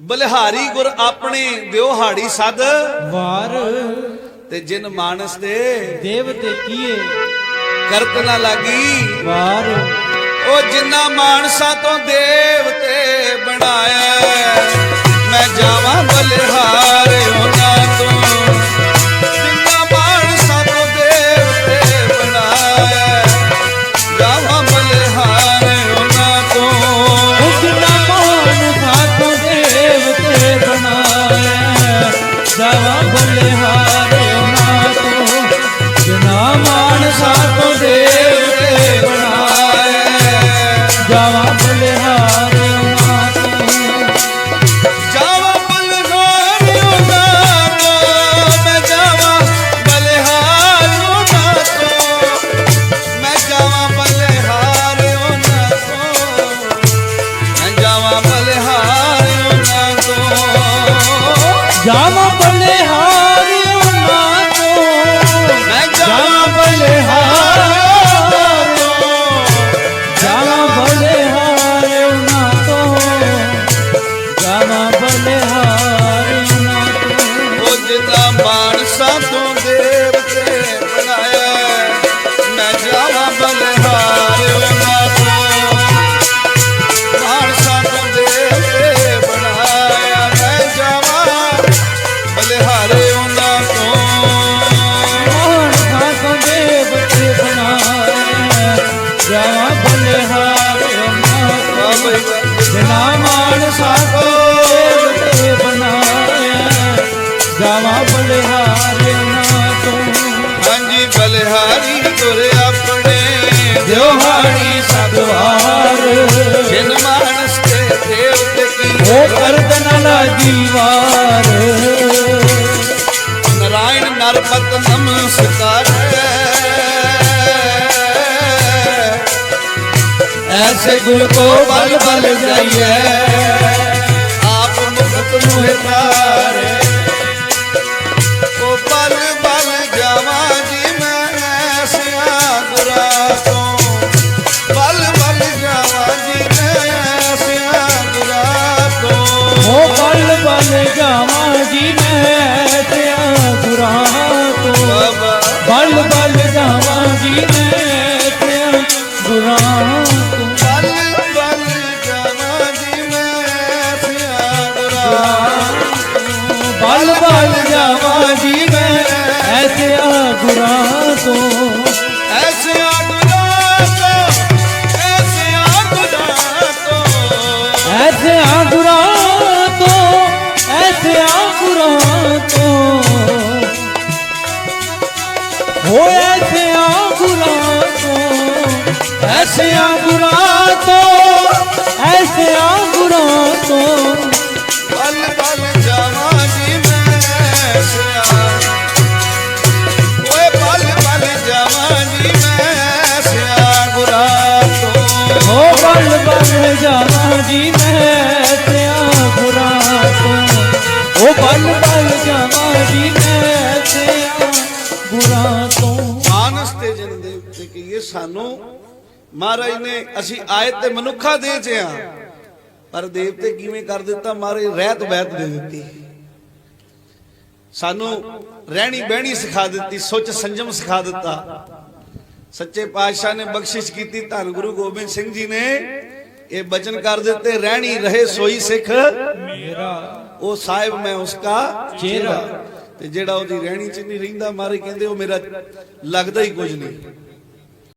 ਬਲਿਹਾਰੀ ਗੁਰ ਆਪਣੇ ਵਿਵਹਾੜੀ ਸਦ। ਵਾਰ। ਤੇ ਜਿਨ ਮਾਨਸ ਦੇ ਦੇਵ ਤੇ ਕੀਏ। ਕਰਤ ਨਾ ਲਾਗੀ। ਵਾਰ। ਉਹ ਜਿੰਨਾ ਮਾਨਸਾ ਤੋਂ ਦੇਵ ਤੇ ਬਣਾਇਆ। ਜਾਵਾ ਬਲਿਹਾਰੇ ਨਾ ਤੂੰ ਮੈਂ ਜਾਵਾ ਬਲਿਹਾਰੇ ਜਾਵਾ ਬਲਿਹਾਰੇ ਨਾ ਤੂੰ ਜਾਵਾ ਬਲਿਹਾਰੇ ਨਾ ਤੂੰ ਉਹ ਜਿੱਦਾਂ ਮਾਨਸਾ ਤੋਂ ਦੇਵ ਬਿਨਾ ਮਾਨ ਦੇਵ ਤੇ ਬਣਾਇਆ ਜਾਵਾ ਬਲਿਹਾਰੇ ਨਾ ਤੂੰ। ਹਾਂਜੀ ਬਲਿਹਾਰੀ ਗੁਰ ਆਪਣੇ। ਦਿਵਹਾੜੀ ਸਤਵਾਰ ਜਿਨ ਮਾਨਸ ਤੇ ਦੇਵ ਤੇ ਕੀ ਉਹ ਕਰਦ ਨ ਲਾਗੀ ਵਾਰ। ਨਾਰਾਇਣ ਨਰਪਤ ਨਮਸਕਾਰ ਐਸੇ ਗੁਰ ਕੋ ਬਲ ਬਲ ਜਾਈਐ ਆਪ ਮੁਕਤ ਮੁਹਿ ਤਾਰੇ ਉਹ ਬਲ ਬਲ ਜਾਵਾਂ ਜੀ ਮੈਂ ਐਸਿਆ ਗੁਰਾਂ ਤੋਂ। ਬਲ ਬਲ ਜਾਵਾਂ ਜੀ ਮੈਂ ਐਸਿਆ ਗੁਰਾਂ ਤੋਂ। ਉਹ ਬਲ ਬਲ ਜਾਵਾਂ ਜੀ ਮੈਂ ਤਿਆ ਗੁਰਾਂ ਤੋਂ। ਬਾਬਾ। ਬਲ ਬਲ ਆ ਤੋਂ ਐਸੇ ਆਗੁਰਾਂ ਤੋਂ ਐਸੇ ਆਗੁਰਾਂ ਤੋਂ ਐਸੇ ਆ ਗੁਰਾਂ ਤੋਂ ਐਸੇ ਆ ਗੁਰਾਂ ਤੋਂ ਹੋ ਐਸੇ ਆ ਗੁਰਾਂ ਤੋਂ ਐਸੇ ਆ ਗੁਰਾਂ ਤੋਂ ਐਸੇ ਆ ਗੁਰਾਂ ਤੋਂ ਜੀ ਮੈਂ ਤੇ ਆ ਤੋਂ। ਹੋ ਬਲ ਬਲ ਜਾਵਾਂ ਜੀ ਮੈਂ ਤੇ ਆ ਤੋਂ। ਮਾਨਸ ਤੇ ਜਨ ਦੇ ਉੱਤੇ ਕਹੀਏ ਸਾਨੂੰ ਮਹਾਰਾਜ ਨੇ ਅਸੀਂ ਆਏ ਤੇ ਮਨੁੱਖਾ ਦੇ ਚ ਆ। ਪਰ ਦੇਵਤੇ ਕਿਵੇਂ ਕਰ ਦਿੱਤਾ ਮਹਾਰਾਜ ਰਹਿਤ ਬਹਿਤ ਦੇ ਦਿੱਤੀ। ਸਾਨੂੰ ਰਹਿਣੀ ਬਹਿਣੀ ਸਿਖਾ ਦਿੱਤੀ, ਸੋਚ ਸੰਜਮ ਸਿਖਾ ਦਿੱਤਾ। ਸੱਚੇ ਪਾਤਸ਼ਾਹ ਨੇ ਬਖਸ਼ਿਸ਼ ਕੀਤੀ, ਧੰਨ ਗੁਰੂ ਗੋਬਿੰਦ ਸਿੰਘ ਜੀ ਨੇ। ਇਹ ਬਚਨ ਕਰ ਦਿੱਤੇ ਰਹਿਣੀ ਰਹੇ ਸੋਈ ਸਿੱਖ ਮੇਰਾ ਉਹ ਸਾਹਿਬ ਮੈਂ ਉਸਕਾ ਚਿਹਰਾ। ਤੇ ਜਿਹੜਾ ਉਹਦੀ ਰਹਿਣੀ ਚ ਨਹੀਂ ਰਹਿੰਦਾ ਮਾਰੇ ਕਹਿੰਦੇ ਉਹ ਮੇਰਾ ਲੱਗਦਾ ਹੀ ਕੁਝ ਨਹੀਂ